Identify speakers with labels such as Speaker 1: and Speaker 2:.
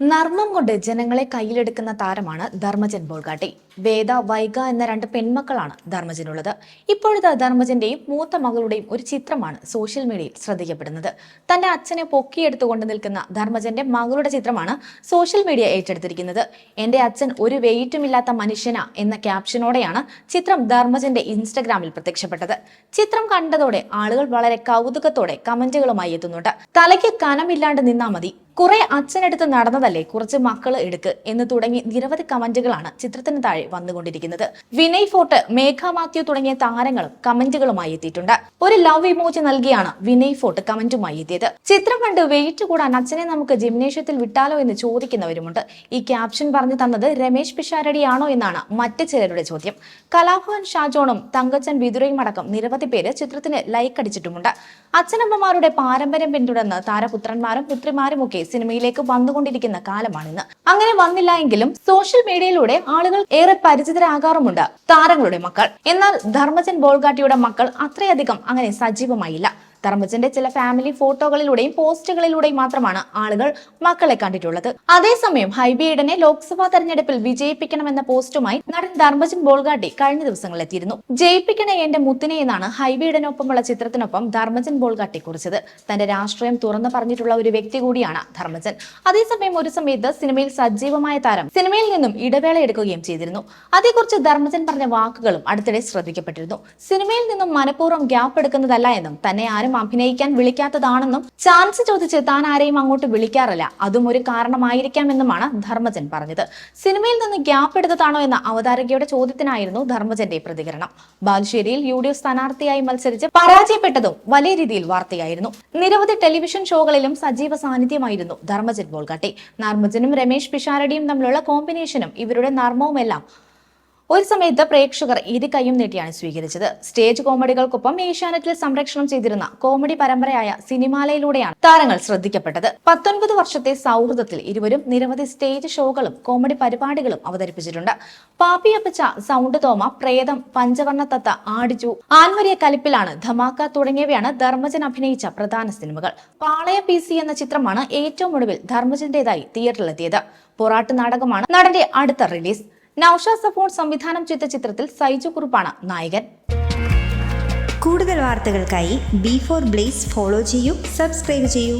Speaker 1: നർമ്മം കൊണ്ട് ജനങ്ങളെ കയ്യിലെടുക്കുന്ന താരമാണ് ധർമ്മജൻ ബോൾഗാട്ടി. വേദ വൈഗ എന്ന രണ്ട് പെൺമക്കളാണ് ധർമ്മജനുള്ളത്. ഇപ്പോഴത്തെ ധർമ്മജന്റെയും മൂത്ത മകളുടെയും ഒരു ചിത്രമാണ് സോഷ്യൽ മീഡിയയിൽ ശ്രദ്ധിക്കപ്പെടുന്നത് തന്റെ അച്ഛനെ പൊക്കിയെടുത്തുകൊണ്ട് നിൽക്കുന്ന ധർമ്മജന്റെ മകളുടെ ചിത്രമാണ് സോഷ്യൽ മീഡിയ ഏറ്റെടുത്തിരിക്കുന്നത്. എന്റെ അച്ഛൻ ഒരു വെയിറ്റുമില്ലാത്ത മനുഷ്യന എന്ന ക്യാപ്ഷനോടെയാണ് ചിത്രം ധർമ്മജന്റെ ഇൻസ്റ്റഗ്രാമിൽ പ്രത്യക്ഷപ്പെട്ടത്. ചിത്രം കണ്ടതോടെ ആളുകൾ വളരെ കൗതുകത്തോടെ കമന്റുകളുമായി എത്തുന്നുണ്ട്. തലയ്ക്ക് കനമില്ലാണ്ട് നിന്നാ മതി. കുറെ അച്ഛനെടുത്ത് നടന്നതല്ലേ? കുറച്ച് മക്കൾ എടുക്ക് എന്ന് തുടങ്ങി നിരവധി കമന്റുകളാണ് ചിത്രത്തിന് താഴെ വന്നുകൊണ്ടിരിക്കുന്നത്. വിനയ് ഫോർട്ട് മേഘ മാത്യു തുടങ്ങിയ താരങ്ങളും കമന്റുകളുമായി എത്തിയിട്ടുണ്ട്. ഒരു ലവ് ഇമോജി നൽകിയാണ് വിനയ് ഫോർട്ട് കമന്റുമായി എത്തിയത്. ചിത്രം കണ്ട് വെയിറ്റ് കൂടാൻ അച്ഛനെ നമുക്ക് ജിംനേഷ്യത്തിൽ വിട്ടാലോ എന്ന് ചോദിക്കുന്നവരുമുണ്ട്. ഈ ക്യാപ്ഷൻ പറഞ്ഞു തന്നത് രമേശ് പിഷാരടിയാണോ എന്നാണ് മറ്റ് ചിലരുടെ ചോദ്യം. കലാഭവൻ ഷാജോണും തങ്കച്ചൻ വിതുരയും അടക്കം നിരവധി പേര് ചിത്രത്തിന് ലൈക്ക് അടിച്ചിട്ടുമുണ്ട്. അച്ഛനമ്മമാരുടെ പാരമ്പര്യം പിന്തുടർന്ന് താരപുത്രന്മാരും പുത്രിമാരും ഒക്കെ സിനിമയിലേക്ക് വന്നുകൊണ്ടിരിക്കുന്ന കാലമാണിന്ന്. അങ്ങനെ വന്നില്ല എങ്കിലും സോഷ്യൽ മീഡിയയിലൂടെ ആളുകൾ ഏറെ പരിചിതരാകാറുമുണ്ട് താരങ്ങളുടെ മക്കൾ. എന്നാൽ ധർമ്മജൻ ബോൾഗാട്ടിയുടെ മക്കൾ അത്രയധികം അങ്ങനെ സജീവമായില്ല. ധർമ്മജന്റെ ചില ഫാമിലി ഫോട്ടോകളിലൂടെയും പോസ്റ്റുകളിലൂടെയും മാത്രമാണ് ആളുകൾ മക്കളെ കണ്ടിട്ടുള്ളത്. അതേസമയം ഹൈബിയിടനെ ലോക്സഭാ തെരഞ്ഞെടുപ്പിൽ വിജയിപ്പിക്കണമെന്ന പോസ്റ്റുമായി നടൻ ധർമ്മജൻ ബോൾഗാട്ടി കഴിഞ്ഞ ദിവസങ്ങളിൽ എത്തിയിരുന്നു. ജയിപ്പിക്കണേ എന്റെ മുത്തിനെ എന്നാണ് ഹൈബിയിടനൊപ്പമുള്ള ചിത്രത്തിനൊപ്പം ധർമ്മജൻ ബോൾഗാട്ടി കുറിച്ചത്. തന്റെ രാഷ്ട്രീയം തുറന്നു പറഞ്ഞിട്ടുള്ള ഒരു വ്യക്തി കൂടിയാണ് ധർമ്മജൻ. അതേസമയം ഒരു സമയത്ത് സിനിമയിൽ സജീവമായ താരം സിനിമയിൽ നിന്നും ഇടവേള എടുക്കുകയും ചെയ്തിരുന്നു. അതേക്കുറിച്ച് ധർമ്മജൻ പറഞ്ഞ വാക്കുകളും അടുത്തിടെ ശ്രദ്ധിക്കപ്പെട്ടിരുന്നു. സിനിമയിൽ നിന്നും മനഃപൂർവം ഗ്യാപ്പ് എടുക്കുന്നതല്ല എന്നും തന്നെ ആരും അഭിനയിക്കാൻ വിളിക്കാത്തതാണെന്നും ചാൻസ് ചോദിച്ച് താൻ ആരെയും അങ്ങോട്ട് വിളിക്കാറില്ല. അതും ഒരു കാരണമായിരിക്കാമെന്നുമാണ് ധർമ്മജൻ പറഞ്ഞത്. സിനിമയിൽ നിന്ന് ഗ്യാപ്പ് എടുത്തതാണോ എന്ന അവതാരകയുടെ ചോദ്യത്തിനായിരുന്നു ധർമ്മജന്റെ പ്രതികരണം. ബാലുശ്ശേരിയിൽ യു ഡി എഫ് സ്ഥാനാർത്ഥിയായി മത്സരിച്ച് പരാജയപ്പെട്ടതും വലിയ രീതിയിൽ വാർത്തയായിരുന്നു. നിരവധി ടെലിവിഷൻ ഷോകളിലും സജീവ സാന്നിധ്യമായിരുന്നു ധർമ്മജൻ ബോൾഗാട്ടി. നർമ്മജനും രമേശ് പിഷാരടിയും തമ്മിലുള്ള കോമ്പിനേഷനും ഇവരുടെ നർമ്മവുമെല്ലാം ഒരു സമയത്ത് പ്രേക്ഷകർ ഇരു കൈയും നീട്ടിയാണ് സ്വീകരിച്ചത്. സ്റ്റേജ് കോമഡികൾക്കൊപ്പം ഏഷ്യാനെറ്റിൽ സംരക്ഷണം ചെയ്തിരുന്ന കോമഡി പരമ്പരയായ സിനിമാലയിലൂടെയാണ് താരങ്ങൾ ശ്രദ്ധിക്കപ്പെട്ടത്. പത്തൊൻപത് വർഷത്തെ സൗഹൃദത്തിൽ ഇരുവരും നിരവധി സ്റ്റേജ് ഷോകളും കോമഡി പരിപാടികളും അവതരിപ്പിച്ചിട്ടുണ്ട്. പാപ്പി അപ്പച്ച സൗണ്ട് തോമ പ്രേതം പഞ്ചവർണ തത്ത ആടിച്ചു ആൻവരിയ കലിപ്പിലാണ് ധമാക്ക തുടങ്ങിയവയാണ് ധർമ്മജൻ അഭിനയിച്ച പ്രധാന സിനിമകൾ. പാളയ പി സി എന്ന ചിത്രമാണ് ഏറ്റവും ഒടുവിൽ ധർമ്മജന്റേതായി തിയേറ്ററിലെത്തിയത്. പൊറാട്ട് നാടകമാണ് നടന്റെ അടുത്ത റിലീസ്. നൌഷാ സഫോൺ സംവിധാനം ചെയ്ത ചിത്രത്തിൽ സൈജു കുറുപ്പാണ് നായകൻ.
Speaker 2: കൂടുതൽ വാർത്തകൾക്കായി ബി ഫോർ ബ്ലേസ് ഫോളോ ചെയ്യൂ സബ്സ്ക്രൈബ് ചെയ്യൂ.